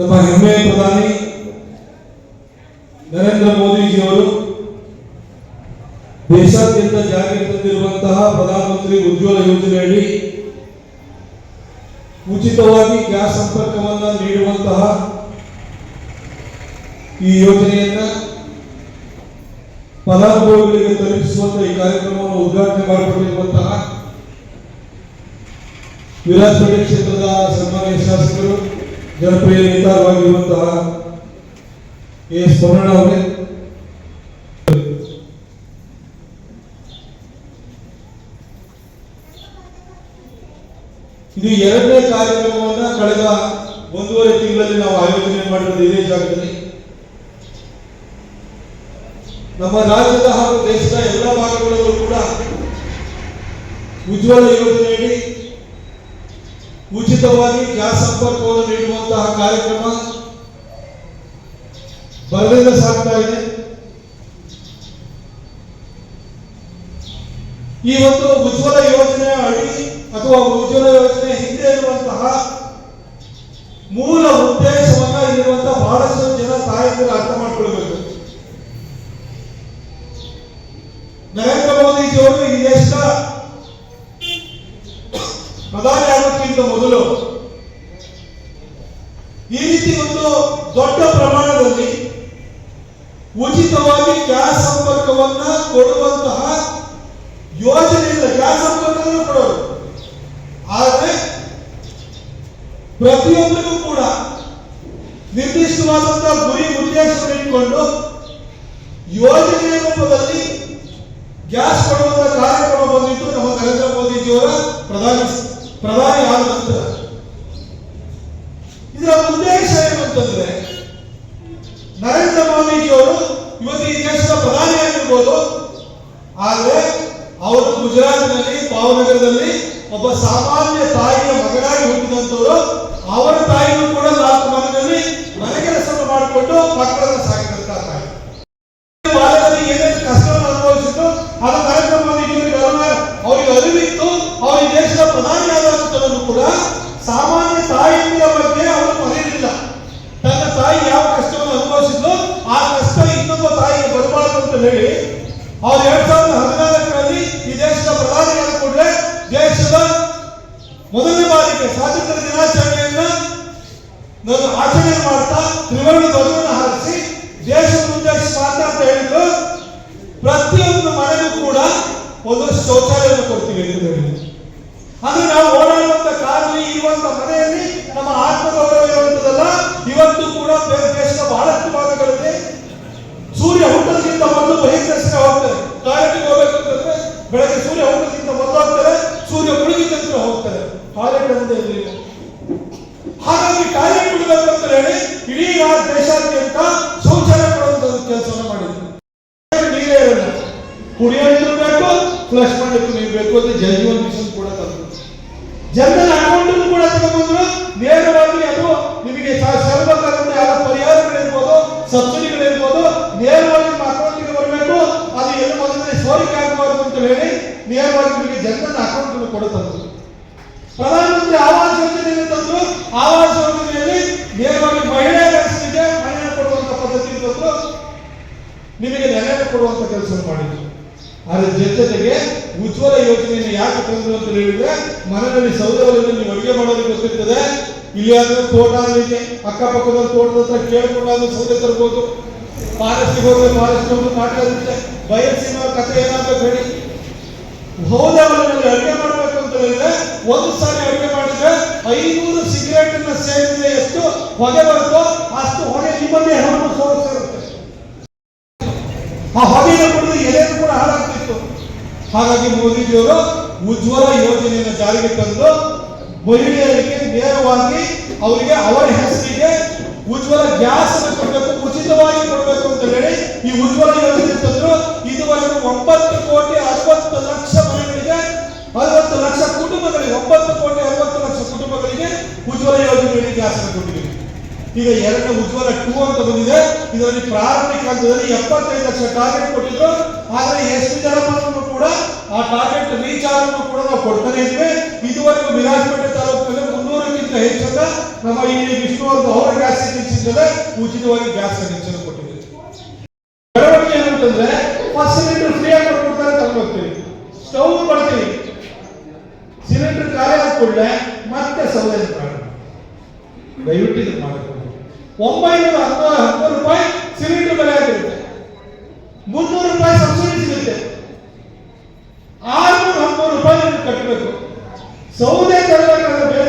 ನಮ್ಮ ಹೆಮ್ಮೆಯ ಪ್ರಧಾನಿ ನರೇಂದ್ರ ಮೋದಿಜಿಯವರು ದೇಶಾದ್ಯಂತ ಜಾರಿಗೆ ತಂದಿರುವಂತಹ ಪ್ರಧಾನಮಂತ್ರಿ ಉಜ್ವಲ ಯೋಜನೆಯಡಿ ಉಚಿತವಾಗಿ ಗ್ಯಾಸ್ ಸಂಪರ್ಕವನ್ನು ನೀಡುವಂತಹ ಈ ಯೋಜನೆಯನ್ನ ಫಲಾನುಭವಿಗಳಿಗೆ ತಲುಪಿಸುವಂತಹ ಈ ಕಾರ್ಯಕ್ರಮವನ್ನು ಉದ್ಘಾಟನೆ ಮಾಡಿಕೊಂಡಿರುವಂತಹ ವಿರಾಜಪೇಟೆ ಕ್ಷೇತ್ರದ ಸನ್ಮಾನ್ಯ ಶಾಸಕರು ಜನಪ್ರಿಯ ನೇತಾರವಾಗಿರುವಂತಹ ಎ ಎಸ್ ಪೊನ್ನಣ್ಣ ಅವರೇ ಇದು ಎರಡನೇ ಕಾರ್ಯಕ್ರಮವನ್ನ ಕಳೆದ ಒಂದೂವರೆ ತಿಂಗಳಲ್ಲಿ ನಾವು ಆಯೋಜನೆ ಮಾಡಿರೋದು ಇದೇ ಜಾಗದಲ್ಲಿ. ನಮ್ಮ ರಾಜ್ಯದ ಹಾಗೂ ದೇಶದ ಎಲ್ಲ ಭಾಗಗಳಲ್ಲೂ ಕೂಡ ಉಜ್ವಲ ಯೋಜನೆಯಡಿ ಉಚಿತವಾಗಿ ಗ್ಯಾಸ್ ಸಂಪರ್ಕವನ್ನು ನೀಡುವಂತಹ ಕಾರ್ಯಕ್ರಮ ಬರದಿಂದ ಸಾಗ್ತಾ ಇದೆ. ಈ ಒಂದು ಉಜ್ವಲ ಯೋಜನೆ ಅಡಿ ಅಥವಾ ಉಜ್ವಲ ಯೋಜನೆ ಹಿಂದೆ ಇರುವಂತಹ ಮೂಲ ಉದ್ದೇಶವನ್ನ ಇಲ್ಲಿರುವಂತಹ ಬಹಳಷ್ಟು ಜನ ತಾಯಂದಿರು ಅರ್ಥ ಮಾಡ್ಕೊಳ್ಬೇಕು ನರೇಂದ್ರ ಮೋದಿಜಿಯವರು ಈ ದೇಶದ ಪ್ರಧಾನಿ ಆಗೋಕ್ಕಿಂತ ಮೊದಲು ಈ ರೀತಿ ಒಂದು ದೊಡ್ಡ ಪ್ರಮಾಣದಲ್ಲಿ ಉಚಿತವಾಗಿ ಗ್ಯಾಸ್ ಸಂಪರ್ಕವನ್ನ ಕೊಡುವಂತಹ ಯೋಜನೆಯಿಂದ ಗ್ಯಾಸ್ ಸಂಪರ್ಕವನ್ನು ಕೊಡೋದು ಆದರೆ ಪ್ರತಿಯೊಬ್ಬರಿಗೂ ಕೂಡ ನಿರ್ದಿಷ್ಟವಾದಂತಹ ಗುರಿ ಉದ್ದೇಶವನ್ನು ಇಟ್ಕೊಂಡು ಯೋಜನೆಯ ರೂಪದಲ್ಲಿ ಗ್ಯಾಸ್ ಕೊಡುವಂತ ಕಾರ್ಯಕ್ರಮ ಬಂದಿತ್ತು ನಮ್ಮ ನರೇಂದ್ರ ಮೋದಿಜಿಯವರ ಪ್ರಧಾನಿ ಪ್ರಧಾನಿ ಆದ ಅಂತಂದ್ರೆ ನರೇಂದ್ರ ಮೋದಿಜಿಯವರು ಇವತ್ತು ಈ ದೇಶದ ಪ್ರಧಾನಿ ಆಗಿರ್ಬೋದು. ಆದ್ರೆ ಅವರು ಗುಜರಾತ್ನಲ್ಲಿ, ಭಾವನಗರದಲ್ಲಿ ಒಬ್ಬ ಸಾಮಾನ್ಯ ತಾಯಿಯ ಮಗನಾಗಿ ಹುಟ್ಟಿದಂತವರು ಅವರ ತಾಯಿಯೂ ಕೂಡ ನಾಲ್ಕು ಮನೆಯಲ್ಲಿ ಮನೆ ಕೆಲಸವನ್ನು ಮಾಡಿಕೊಂಡು ಮಕ್ಕಳನ್ನು ಸಾಕಿದಂತ ತಾಯಿ ಬಾಲ್ಯದಲ್ಲಿ ಏನೇನು ಕಷ್ಟವನ್ನು ಅನುಭವಿಸಿದ್ದು ಅದು ನರೇಂದ್ರ ಮೋದಿಜಿಯವರಿಗೆ ಅರಿವು ಅವರಿಗೆ ಅರಿವಿತ್ತು ಅವರು ಈ ದೇಶದ ಪ್ರಧಾನಿ ಆದಂತವನ್ನು ಕೂಡ ಸಾಮಾನ್ಯ ತಾಯಿಯ ಬಗ್ಗೆ ಅವರು ಮರೆಯಲಿಲ್ಲ ತನ್ನ ತಾಯಿ ಯಾವ ಕಷ್ಟವನ್ನು ಅನುಭವಿಸಿದ್ಲು ಆ ಕಷ್ಟ ಇನ್ನೊಬ್ಬ ತಾಯಿಗೆ ಬರಬಾರದು ಅಂತ ಹೇಳಿ, ಅವ್ರು ಎರಡ್ ಸಾವಿರದ ಹದಿನಾಲ್ಕರಲ್ಲಿ ಈ ದೇಶದ ಪ್ರಧಾನಿ ಆದ ಕೂಡಲೇ ದೇಶದ ಮೊದಲನೇ ಬಾರಿಗೆ ಸ್ವಾತಂತ್ರ್ಯ ದಿನಾಚರಣೆಯನ್ನು ನಾನು ಆಚರಣೆ ಮಾಡ್ತಾ ತ್ರಿವರ್ಣ ಧ್ವಜವನ್ನು ಹಾರಿಸಿ ದೇಶದ ಉದ್ದೇಶಿಸಿ ಅಂತ ಹೇಳಿದ್ರು. ಪ್ರತಿಯೊಂದು ಮನೆಗೂ ಕೂಡ ಒಂದು ಶೌಚಾಲಯವನ್ನು ಕೊಡ್ತೀವಿ ಎಂದು ಹೇಳಿದ್ರು. ಅಂದ್ರೆ ನಾವು ಓಡಾಡುವಂತ ಕಾರಲ್ಲಿ ಇರುವಂತ ಮನೆಯಲ್ಲಿ ನಮ್ಮ ಆತ್ಮಗೌರವ ಇರುವಂತದಲ್ಲ ಇವತ್ತು ಕೂಡ ಬೇ- ದೇಶದ ಬಹಳಷ್ಟು ಭಾಗಗಳಲ್ಲಿ ಸೂರ್ಯ ಹುಟ್ಟೋದಕ್ಕಿಂತ ಮೊದಲು ಬಹಿರ್ದರ್ಶನ ಟಾಯ್ಲೆಟ್ಗೆ ಹೋಗ್ಬೇಕು ಅಂತಂದ್ರೆ ಬೆಳಗ್ಗೆ ಸೂರ್ಯ ಹೋಗೋದಕ್ಕಿಂತ ಮೊದಲಾಗ್ತಾರೆ ಸೂರ್ಯ ಮುಳುಗಿದ ನಂತರ ಹೋಗ್ತಾರೆ ಟಾಯ್ಲೆಟ್ ಅಂತ ಇರಲಿಲ್ಲ ಹಾಗಾಗಿ ಟಾಯ್ಲೆಟ್ ಬಿಡಬೇಕು ಅಂತ ಹೇಳಿ, ಇಡೀ ದೇಶಾದ್ಯಂತ ಶೌಚಾಲಯ ಕೊಡುವಂತ ಕೆಲಸವನ್ನು ಮಾಡಿದ್ರು ನೀರೇ ಇರಲ್ಲ ಕುಡಿಯೋ ನೀರು ಬೇಕು ಫ್ಲಶ್ ಮಾಡಲಿಕ್ಕೆ ನೀರು ಬೇಕು ಅಂತ ಜಲಜೀವನ್ ಮಿಷನ್ ಕೂಡ ತಂದ್ರು ಜನರಲ್ ಅಕೌಂಟ್ ಕೂಡ ತಗೊಂಡ್ಬಂದ್ರು ನೇರವಾಗಿ ಅದು ನಿಮಗೆ ಸರ್ವಕಾರದ ಯಾವ ಪರಿಹಾರಗಳಿರ್ಬೋದು ಸಬ್ಸಿಡಿಗಳಿರ್ಬೋದು ನೇರವಾಗಿ ನಿಮ್ಮ ಅಕೌಂಟಿಗೆ ಬರಬೇಕು ಅದು ಎಲ್ಲ ಮೊದಲನೇ ಸೋರಿಕೆ ಆಗಬಾರ್ದು ಅಂತ ಹೇಳಿ ನೇರವಾಗಿ ನಿಮಗೆ ಜನರಲ್ ಅಕೌಂಟ್ ಕೊಡುತ್ತಂದ್ರು ಪ್ರಧಾನಮಂತ್ರಿ ಆವಾಸ್ ಯೋಜನೆಯನ್ನು ತಂದ್ರು ಆವಾಸ್ ಯೋಜನೆಯಲ್ಲಿ ನೇರವಾಗಿ ಮಹಿಳೆ ರೈತರಿಗೆ ಮನೆ ಕೊಡುವಂತ ಪದ್ಧತಿ ತಂದ್ರು ನಿಮಗೆ ನೆಲೆ ಕೆಲಸ ಮಾಡಿದ್ರು. ಅದರ ಜೊತೆಗೆ ಉಜ್ವಲ ಯೋಜನೆಯನ್ನು ಯಾಕೆ ತಂದ್ರು ಅಂತ ಹೇಳಿದ್ರೆ, ಮನೆಯಲ್ಲಿ ಸೌದೆಯಲ್ಲಿ ನೀವು ಅಡುಗೆ ಮಾಡೋದಕ್ಕೆ ಗೊತ್ತಿರ್ತದೆ. ಇಲ್ಲಿ ಆದ್ರೆ ತೋಟ ಇದೆ ಅಕ್ಕಪಕ್ಕದ ತೋಟದ ಹತ್ರ ಕೇಳ್ಕೊಂಡಾದ್ರೂ ಸೌದೆ ತರ್ಬೋದು. ಫಾರೆಸ್ಟ್ಗೆ ಹೋದ್ರೆ ಫಾರೆಸ್ಟ್ ಹೋಗಿ ಮಾತಾಡುತ್ತೆ ಬಯಸಿನ ಕಥೆ ಏನಾಗಬೇಕು ಹೇಳಿ? ಹೌದವರಲ್ಲಿ ಅಡುಗೆ ಮಾಡಬೇಕು ಅಂತ ಹೇಳಿದ್ರೆ, ಒಂದು ಸಾರಿ ಅಡುಗೆ ಮಾಡಿದ್ರೆ ಐನೂರು ಸಿಗರೇಟ್ ಅನ್ನ ಸೇರಿದ್ರೆ ಎಷ್ಟು? ಹೊಗೆ ಬರುತ್ತೋ ಅಷ್ಟು ಹೊಗೆ ನಿಮ್ಮಲ್ಲಿ ಹೆಣ್ಣು ಸೋರಿಸಿರುತ್ತೆ ಆ ಹೊಗೆಯ ಕುಡಿದು ಎಲೆಯನ್ನು ಕೂಡ ಹಾಳಾಗ್ತಿತ್ತು ಹಾಗಾಗಿ ಮೋದಿಜಿಯವರು ಉಜ್ವಲ ಯೋಜನೆಯನ್ನು ಜಾರಿಗೆ ತಂದು ಮಹಿಳೆಯರಿಗೆ ನೇರವಾಗಿ ಅವರಿಗೆ ಅವರ ಹೆಸರಿಗೆ ಉಜ್ವಲ ಗ್ಯಾಸ್ ಕೊಡಬೇಕು, ಉಚಿತವಾಗಿ ಕೊಡಬೇಕು ಅಂತ ಹೇಳಿ ಈ ಉಜ್ವಲ ಯೋಜನೆ ತಂದ್ರು ಇದುವರೆಗೂ ಒಂಬತ್ತು ಕೋಟಿ ಅರವತ್ತು ಲಕ್ಷ ಮನೆಗಳಿಗೆ, ಅರವತ್ತು ಲಕ್ಷ ಕುಟುಂಬಗಳಿಗೆ, ಒಂಬತ್ತು ಕೋಟಿ ಅರವತ್ತು ಲಕ್ಷ ಕುಟುಂಬಗಳಿಗೆ ಉಜ್ವಲ ಯೋಜನೆಯಲ್ಲಿ ಗ್ಯಾಸ್ ಕೊಟ್ಟಿದ್ದೀವಿ ಈಗ ಎರಡನೇ ಉಜ್ವಲ ಟೂ ಅಂತ ಬಂದಿದೆ. ಇದರಲ್ಲಿ ಪ್ರಾರಂಭಿಕ ಹಂತದಲ್ಲಿ ಎಪ್ಪತ್ತೈದು ಲಕ್ಷ ಟಾರ್ಗೆಟ್ ಕೊಟ್ಟಿದ್ರು. ಆದ್ರೆ ಎಷ್ಟು ಜನ ಬಂದ್ರು ಕೂಡ ಆ ಟಾರ್ಗೆಟ್ ರೀಚ್ ಆದ್ರೂ ಕೂಡ ನಾವು ಕೊಡ್ತಾನೆ ಇದ್ವಿ. ಇದುವರೆಗೂ ವಿರಾಜಪೇಟೆ ತಾಲೂಕಿನಲ್ಲಿ ಮುನ್ನೂರಕ್ಕಿಂತ ಹೆಚ್ಚು ನಮ್ಮ ಇಲ್ಲಿ ವಿಷ್ಣುವರ್ಧನ್ ಅವರ ಗ್ಯಾಸ್ ಸಿಲಿಂಡರ್ ಉಚಿತವಾಗಿ ಗ್ಯಾಸ್ ಕನೆಕ್ಷನ್ ಕೊಟ್ಟಿದ್ದೀವಿ ಬೆಳವಣಿಗೆ ಏನಂತಂದ್ರೆ ಫಸ್ಟ್ ಸಿಲಿಂಡರ್ ಫ್ರೀ ಆಗಿ ಕೊಡ್ತಾರೆ ತಗೊಂಡೋಗ್ತೀವಿ ಸ್ಟೌ ಕೊಡ್ತೀವಿ. ಸಿಲಿಂಡರ್ ಖಾಲಿ ಆದ ಮತ್ತೆ ಸೌಲಭ್ಯ ದಯವಿಟ್ಟು ಇದು ಮಾಡಿಕೊಂಡು ಒಂಬೈನೂರ ಹತ್ತು ಹತ್ತು ರೂಪಾಯಿ ಸಿಲಿಂಡರ್ ಬೆಲೆ ಆಗಿರುತ್ತೆ. ಮುನ್ನೂರು ರೂಪಾಯಿ ಸಬ್ಸಿಡಿ ಸಿಗುತ್ತೆ. ಆರ್ನೂರ ಹದಿಮೂರು ರೂಪಾಯಿ ಕಟ್ಟಬೇಕು ಸೌದೆ ತರಬೇಕಾದ್ರೆ ಬೇರೆ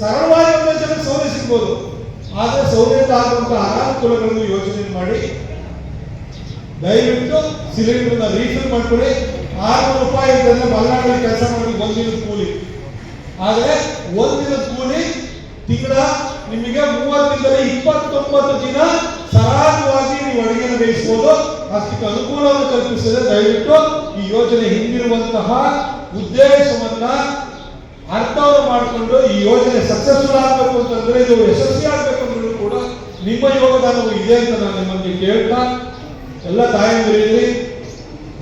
ಸರಳವಾಗಿ ಒಂದು ಜನಕ್ಕೆ ಸೌದೆ ಸಿಗ್ಬೋದು. ಆದ್ರೆ ಸೌದೆಯಿಂದ ಆಗುವಂತಹ ಅನಾನುಕೂಲಗಳನ್ನು ಯೋಚನೆ ಮಾಡಿ. ದಯವಿಟ್ಟು ಸಿಲಿಂಡರ್ನ ರೀಫಿಲ್ ಮಾಡ್ಕೊಳ್ಳಿ. ಆರ್ನೂರು ರೂಪಾಯಿ ಅಂತಂದ್ರೆ ಮಲೆನಾಡಲ್ಲಿ ಕೆಲಸ ಮಾಡಿ ಒಂದಿನದ ಕೂಲಿ. ಆದ್ರೆ ಒಂದಿನದ ಕೂಲಿ ತಿಂಗಳ ನಿಮಗೆ ಮೂವತ್ತಿಂದಲೇ ಇಪ್ಪತ್ತೊಂಬತ್ತು ದಿನ ಸರಾಗವಾಗಿ ನೀವು ಅಡುಗೆನ ಬೇಯಿಸಬಹುದು ಅಷ್ಟಕ್ಕೆ ಅನುಕೂಲವನ್ನು ಕಲ್ಪಿಸಿದ್ರೆ ದಯವಿಟ್ಟು ಈ ಯೋಜನೆ ಹಿಂದಿರುವಂತಹ ಉದ್ದೇಶವನ್ನ ಅರ್ಥವನ್ನು ಮಾಡಿಕೊಂಡು ಈ ಯೋಜನೆ ಸಕ್ಸಸ್ಫುಲ್ ಆಗಬೇಕು ಅಂತಂದ್ರೆ ಇದು ಯಶಸ್ವಿ ಆಗಬೇಕು ಅಂದ್ರೂ ಕೂಡ ನಿಮ್ಮ ಯೋಗದಾನವು ಇದೆ ಅಂತ ನಾನು ನಿಮ್ಮಲ್ಲಿ ಕೇಳ್ತಾ ಎಲ್ಲ ತಾಯಂದಿರಲ್ಲಿ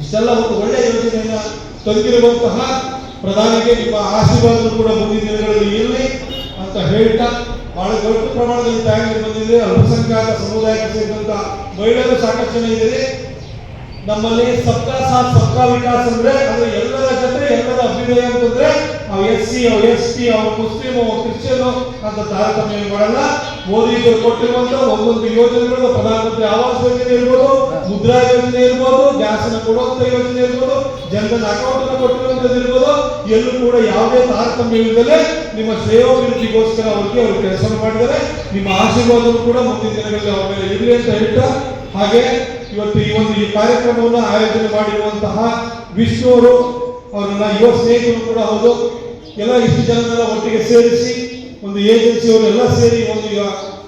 ಇಷ್ಟೆಲ್ಲ ಒಂದು ಒಳ್ಳೆಯ ಯೋಜನೆಯನ್ನ ತಂದಿರುವಂತಹ ಪ್ರಧಾನಿಗೆ ನಿಮ್ಮ ಆಶೀರ್ವಾದ ಕೂಡ ಮುಂದಿನ ದಿನಗಳಲ್ಲಿ ಇರಲಿ. ಅಂತ ಹೇಳ್ತಾ ಬಹಳ ದೊಡ್ಡ ಪ್ರಮಾಣದಲ್ಲಿ ತಾಯಂದಿರು ಬಂದಿದೆ. ಅಲ್ಪಸಂಖ್ಯಾತ ಸಮುದಾಯಕ್ಕೆ ಸೇರಿದಂತ ಮಹಿಳೆಯರು ಸಾಕಷ್ಟು ಜನ ಇದ್ದೀರಿ. ನಮ್ಮಲ್ಲಿ ಸಬ್ಕಾ ಸಾಥ್ ಸಬ್ಕಾ ವಿಕಾಸ್ ಅಂದ್ರೆ ಅದು ಎಲ್ಲರ ಜೊತೆ ಎಲ್ಲರ ಅಭ್ಯುದಯ ಅಂತಂದ್ರೆ ಅವ್ ಎಸ್ ಸಿ ಎಸ್ ಟಿ ಅವ್ ಮುಸ್ಲಿಂ ಅವ್ ಕ್ರಿಶ್ಚಿಯನ್ ಅಂತ ತಾರತಮ್ಯ ಮಾಡಲ್ಲ. ಮೋದಿಯವರು ಕೊಟ್ಟಿರುವಂತಹ ಒಂದೊಂದು ಯೋಜನೆಗಳು ಪ್ರಧಾನಮಂತ್ರಿ ಆವಾಸ್ ಯೋಜನೆ ಇರ್ಬೋದು, ಮುದ್ರಾ ಯೋಜನೆ ಇರ್ಬೋದು, ಗ್ಯಾಸ್ನ ಕೊಡುವಂತ ಯೋಜನೆ ಇರ್ಬೋದು ಜನಧನ್ ಅಕೌಂಟ್ ಕೊಟ್ಟಿರುವಂತದ್ದು ಇರ್ಬೋದು, ಎಲ್ಲೂ ಕೂಡ ಯಾವುದೇ ತಾರತಮ್ಯ ಇಲ್ಲದೆ ನಿಮ್ಮ ಸೇವಾಭಿವೃದ್ಧಿಗೋಸ್ಕರ ಅವರಿಗೆ ಅವರು ಕೆಲಸ ಮಾಡಿದ್ದಾರೆ. ನಿಮ್ಮ ಆಶೀರ್ವಾದವನ್ನು ಕೂಡ ಮುಂದಿನ ದಿನಗಳಲ್ಲಿ ಅವರ ಮೇಲೆ ಇರಲಿ ಅಂತ ಹೇಳ್ತಾ, ಹಾಗೆ ಇವತ್ತು ಈ ಒಂದು ಈ ಕಾರ್ಯಕ್ರಮವನ್ನು ಆಯೋಜನೆ ಮಾಡಿರುವಂತಹ ವಿಶ್ವರು ಅವರು, ಅವರೆಲ್ಲ ಯುವ ಸ್ನೇಹಿತರು ಕೂಡ ಹೌದು. ಎಲ್ಲ ಇಷ್ಟು ಜನರನ್ನ ಒಟ್ಟಿಗೆ ಸೇರಿಸಿ ಒಂದು ಏಜೆನ್ಸಿಯವರೆಲ್ಲ ಸೇರಿ ಒಂದು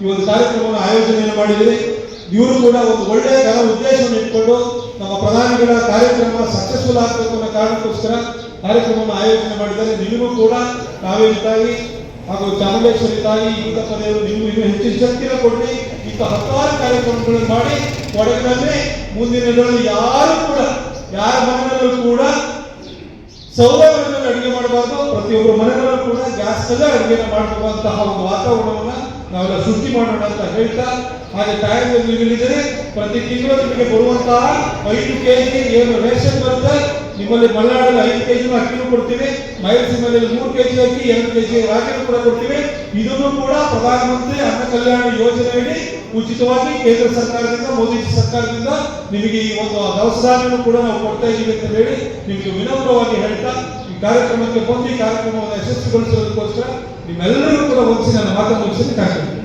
ಈ ಒಂದು ಕಾರ್ಯಕ್ರಮವನ್ನು ಆಯೋಜನೆಯನ್ನು ಮಾಡಿದರೆ ಇವರು ಕೂಡ ಒಂದು ಒಳ್ಳೆಯ ಕಾಲ ಉದ್ದೇಶವನ್ನು ಇಟ್ಕೊಂಡು ನಮ್ಮ ಪ್ರಧಾನಿಗಳ ಕಾರ್ಯಕ್ರಮ ಸಕ್ಸಸ್ಫುಲ್ ಆಗಬೇಕು ಅನ್ನೋ ಕಾರಣಕ್ಕೋಸ್ಕರ ಕಾರ್ಯಕ್ರಮವನ್ನು ಆಯೋಜನೆ ಮಾಡಿದ್ದಾರೆ. ನಿಮಗೂ ಕೂಡ ಕಾವೇರಿ ತಾಯಿ ಹಾಗೂ ಚಾಮುಂಡೇಶ್ವರಿ ತಾಯಿ ಇಂಥ ಪದೆಯವರು ನೀವು ಇನ್ನೂ ಹೆಚ್ಚಿನ ಶಕ್ತಿನ ಕೊಡಿ ಇಂಥ ಹತ್ತಾರು ಕಾರ್ಯಕ್ರಮಗಳನ್ನು ಮಾಡಿ ಕೊಡಗಿನಲ್ಲಿ ಮುಂದಿನ ದಿನಗಳಲ್ಲಿ ಯಾರು ಕೂಡ, ಯಾರ ಮನೆಯಲ್ಲೂ ಕೂಡ ಮನೆಯಲ್ಲಿ ಅಡುಗೆ ಮಾಡಬಾರ್ದು. ಪ್ರತಿಯೊಬ್ಬರ ಮನೆಗಳಲ್ಲೂ ಕೂಡ ಗ್ಯಾಸ್ ಅಲ್ಲೇ ಅಡುಗೆನ ಮಾಡಿರುವಂತಹ ಒಂದು ವಾತಾವರಣವನ್ನ ನಾವೆಲ್ಲ ಸೃಷ್ಟಿ ಮಾಡೋಣ ಅಂತ ಹೇಳ್ತಾ, ಹಾಗೆ ತಾಯಿ ಇಲ್ಲಿದ್ದೀರಿ ಪ್ರತಿ ತಿಂಗಳು ನಿಮಗೆ ಬರುವಂತಹ ಐದು ಕೆಜಿ ಏನು ರೇಷನ್ ಬರುತ್ತೆ, ನಿಮ್ಮಲ್ಲಿ ಮಲೆನಾಡಲ್ಲಿ ಐದು ಕೆಜಿ ಅಕ್ಕಿನೂ ಕೊಡ್ತೀವಿ. ಮೈಸೂರಿನಲ್ಲಿ ಮೂರು ಕೆಜಿ ಅಕ್ಕಿ, ಎರಡು ಕೆಜಿ ರಾಗಿನೂ ಕೂಡ ಕೊಡ್ತೀವಿ. ಇದನ್ನು ಕೂಡ ಪ್ರಧಾನಮಂತ್ರಿ ಅನ್ನ ಕಲ್ಯಾಣ ಯೋಜನೆಯಡಿ ಉಚಿತವಾಗಿ ಕೇಂದ್ರ ಸರ್ಕಾರದಿಂದ, ಮೋದಿ ಸರ್ಕಾರದಿಂದ ನಿಮಗೆ ಈ ಒಂದು ದವಸ ಧಾನ್ಯವನ್ನು ಕೂಡ ನಾವು ಕೊಡ್ತಾ ಇದ್ದೀವಿ ಅಂತ ಹೇಳಿ ನಿಮಗೆ ವಿನಮ್ರವಾಗಿ ಹೇಳ್ತಾ, ಈ ಕಾರ್ಯಕ್ರಮಕ್ಕೆ ಬಂದು ಈ ಕಾರ್ಯಕ್ರಮವನ್ನು ಯಶಸ್ವಿಗೊಳಿಸೋದಕ್ಕೋಸ್ಕರ ನಿಮ್ಮೆಲ್ಲರಿಗೂ ಕೂಡ ಒಂದಿಸಿ ನನ್ನ ಮಾತನ್ನು ಮುಗಿಸಲು ಕಾರ್ಯಕ್ರಮ